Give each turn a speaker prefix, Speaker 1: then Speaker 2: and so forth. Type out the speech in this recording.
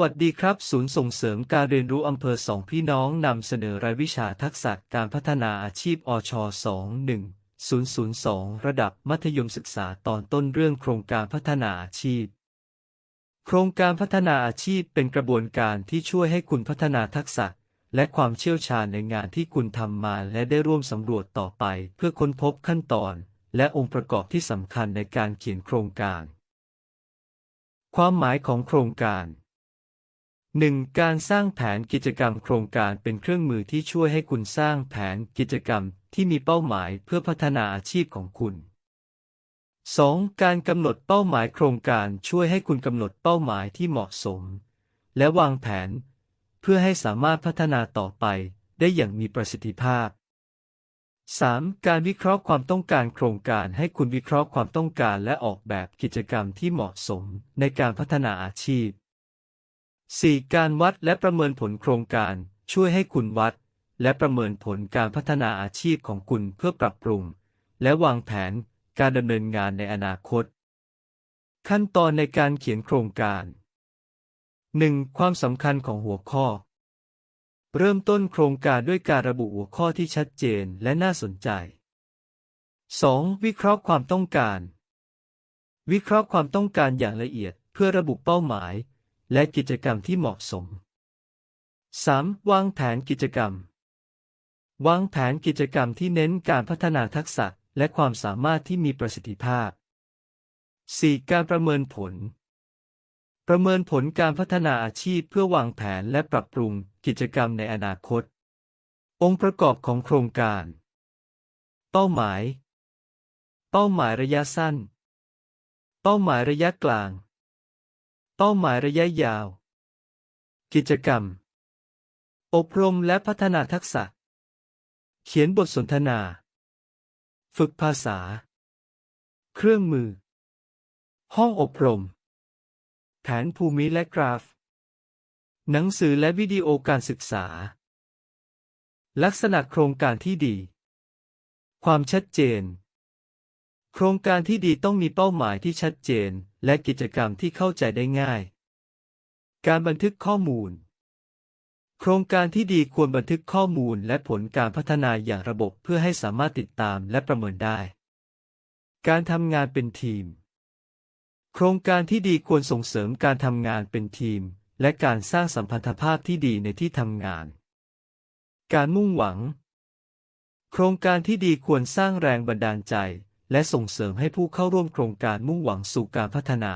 Speaker 1: วัสดีครับ ศูนย์ส่งเสริมการเรียนรู้อำเภอสองพี่น้องนำเสนอรายวิชาทักษะการพัฒนาอาชีพอช21 002 ระดับมัธยมศึกษาตอนต้นเรื่องโครงการพัฒนาอาชีพ โครงการพัฒนาอาชีพเป็นกระบวนการที่ช่วยให้คุณพัฒนาทักษะ และความเชี่ยวชาญในงานที่คุณทำมาและได้ร่วมสำรวจต่อไป เพื่อค้นพบขั้นตอน และองค์ประกอบที่สำคัญในการเขียนโครงการ ความหมายของโครงการ 1. การสร้างแผนกิจกรรมโครงการเป็นเครื่องมือที่ช่วยให้คุณสร้างแผนกิจกรรมที่มีเป้าหมายเพื่อพัฒนาอาชีพของคุณ 2. การกำหนดเป้าหมายโครงการช่วยให้คุณกำหนดเป้าหมายที่เหมาะสม และวางแผน เพื่อให้สามารถพัฒนาต่อไปได้อย่างมีประสิทธิภาพ 3. การวิเคราะห์ความต้องการโครงการให้คุณวิเคราะห์ความต้องการและออกแบบกิจกรรมที่เหมาะสมในการพัฒนาอาชีพ 4. การวัดและประเมินผลโครงการ ช่วยให้คุณวัด และประเมินผลการพัฒนาอาชีพของคุณเพื่อปรับปรุง และวางแผนการดำเนินงานในอนาคต ขั้นตอนในการเขียนโครงการ 1. ความสำคัญของหัวข้อ เริ่มต้นโครงการด้วยการระบุหัวข้อที่ชัดเจนและน่าสนใจ 2. วิเคราะห์ความต้องการ วิเคราะห์ความต้องการอย่างละเอียดเพื่อระบุเป้าหมาย และกิจกรรมที่เหมาะสม 3. วางแผนกิจกรรม วางแผนกิจกรรมที่เน้นการพัฒนาทักษะและความสามารถที่มีประสิทธิภาพ 4. การประเมินผล ประเมินผลการพัฒนาอาชีพเพื่อวางแผนและปรับปรุงกิจกรรมในอนาคต องค์ประกอบของโครงการ เป้าหมาย เป้าหมายระยะสั้น เป้าหมายระยะกลาง เป้าหมายระยะยาว กิจกรรม อบรมและพัฒนาทักษะ เขียนบทสนทนา ฝึกภาษา เครื่องมือ ห้องอบรม แผนภูมิและกราฟ หนังสือและวิดีโอการศึกษา ลักษณะโครงการที่ดี ความชัดเจน ครงการที่ดีต้องมีเป้าหมายที่ชัดเจน และกิจกรรมที่เข้าใจได้ง่าย การบันทึกข้อมูล โครงการที่ดีควรบันทึกข้อมูลและผลการพัฒนาอย่างระบบเพื่อให้สามารถติดตามและประเมินได้ การทำงานเป็นทีม โครงการที่ดีควรส่งเสริมการทำงานเป็นทีม และการสร้างสัมพันธภาพที่ดีในที่ทำงาน การมุ่งหวัง โครงการที่ดีควรสร้างแรงบันดาลใจ และส่งเสริมให้ผู้เข้าร่วมโครงการมุ่งหวังสู่การพัฒนา